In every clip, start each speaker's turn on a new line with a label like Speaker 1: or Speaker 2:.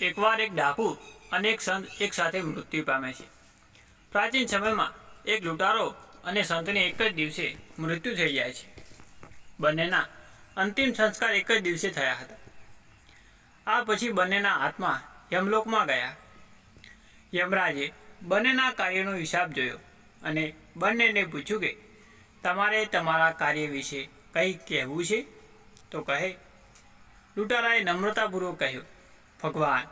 Speaker 1: એકવાર એક ડાકુ અને એક સંત એક સાથે મૃત્યુ પામે છે. પ્રાચીન સમયમાં એક લૂંટારો અને સંતને એક જ દિવસે મૃત્યુ થઈ જાય છે. બંનેના અંતિમ સંસ્કાર એક જ દિવસે થયા હતા. આ પછી બંનેના આત્મા યમલોકમાં ગયા. યમરાજે બંનેના કાર્યનો હિસાબ જોયો અને બંનેને પૂછ્યું કે, તમારે તમારા કાર્ય વિશે કંઈ કહેવું છે? તો કહે, લૂંટારાએ નમ્રતાપૂર્વક કહ્યું ભગવાન.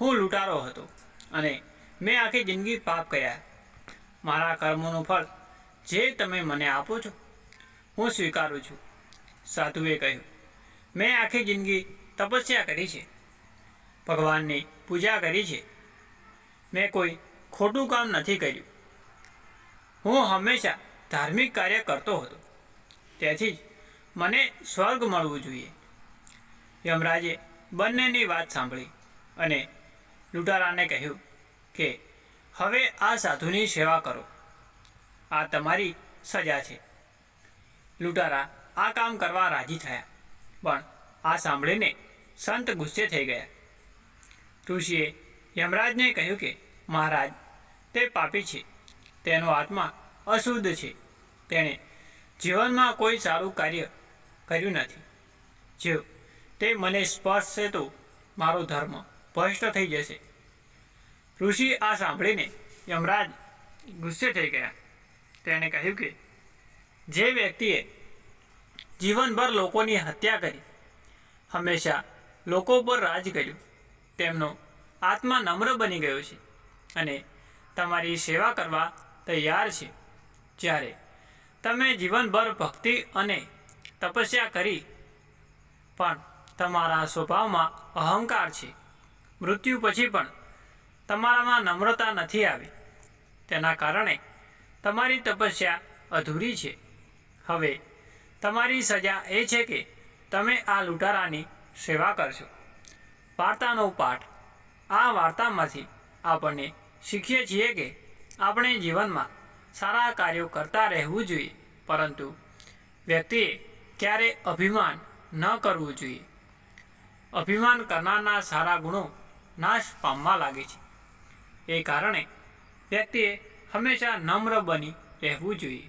Speaker 1: હું લૂંટારો હતો અને મેં આખી જિંદગી પાપ કર્યા. મારા કર્મોનું ફળ જે તમે મને આપો છો, હું સ્વીકારું છું. સાધુએ કહ્યું, મેં આખી જિંદગી તપસ્યા કરી છે. ભગવાનની પૂજા કરી છે. મેં કોઈ ખોટું કામ નથી કર્યું. હું હંમેશા ધાર્મિક કાર્ય કરતો હતો. તેથી જ મને સ્વર્ગ મળવું જોઈએ. યમરાજે બંનેની વાત સાંભળી અને લૂંટારાને કહ્યું કે, હવે આ સાધુની સેવા કરો. આ તમારી સજા છે. લૂંટારા આ કામ કરવા રાજી થયા, પણ આ સાંભળીને સંત ગુસ્સે થઈ ગયા. ઋષિએ યમરાજને કહ્યું કે, મહારાજ, તે પાપી છે. તેનો આત્મા અશુદ્ધ છે. તેણે જીવનમાં કોઈ સારું કાર્ય કર્યું નથી. જો તે મને સ્પર્શશે તો મારો ધર્મ ભ્રષ્ટ થઈ જશે. ઋષિ આ સાંભળીને યમરાજ ગુસ્સે થઈ ગયા. તેણે કહ્યું કે, જે વ્યક્તિએ જીવનભર લોકોની હત્યા કરી, હંમેશા લોકો પર રાજ કર્યું, તેમનો આત્મા નમ્ર બની ગયો છે અને તમારી સેવા કરવા તૈયાર છે. જ્યારે તમે જીવનભર ભક્તિ અને તપસ્યા કરી પણ તમારા સ્વભાવમાં અહંકાર છે. મૃત્યુ પછી પણ તમારામાં નમ્રતા નથી આવી. તેના કારણે તમારી તપસ્યા અધૂરી છે. હવે તમારી સજા એ છે કે તમે આ લૂંટારાની સેવા કરશો. વાર્તાનો પાઠ. આ વાર્તામાંથી આપણને શીખીએ છીએ કે આપણે જીવનમાં સારા કાર્યો કરતા રહેવું જોઈએ, પરંતુ વ્યક્તિએ ક્યારે અભિમાન ન કરવું જોઈએ. અભિમાન કરનારના સારા ગુણો નાશ પામવા લાગે છે. એ કારણે વ્યક્તિએ હંમેશા નમ્ર બની રહેવું જોઈએ.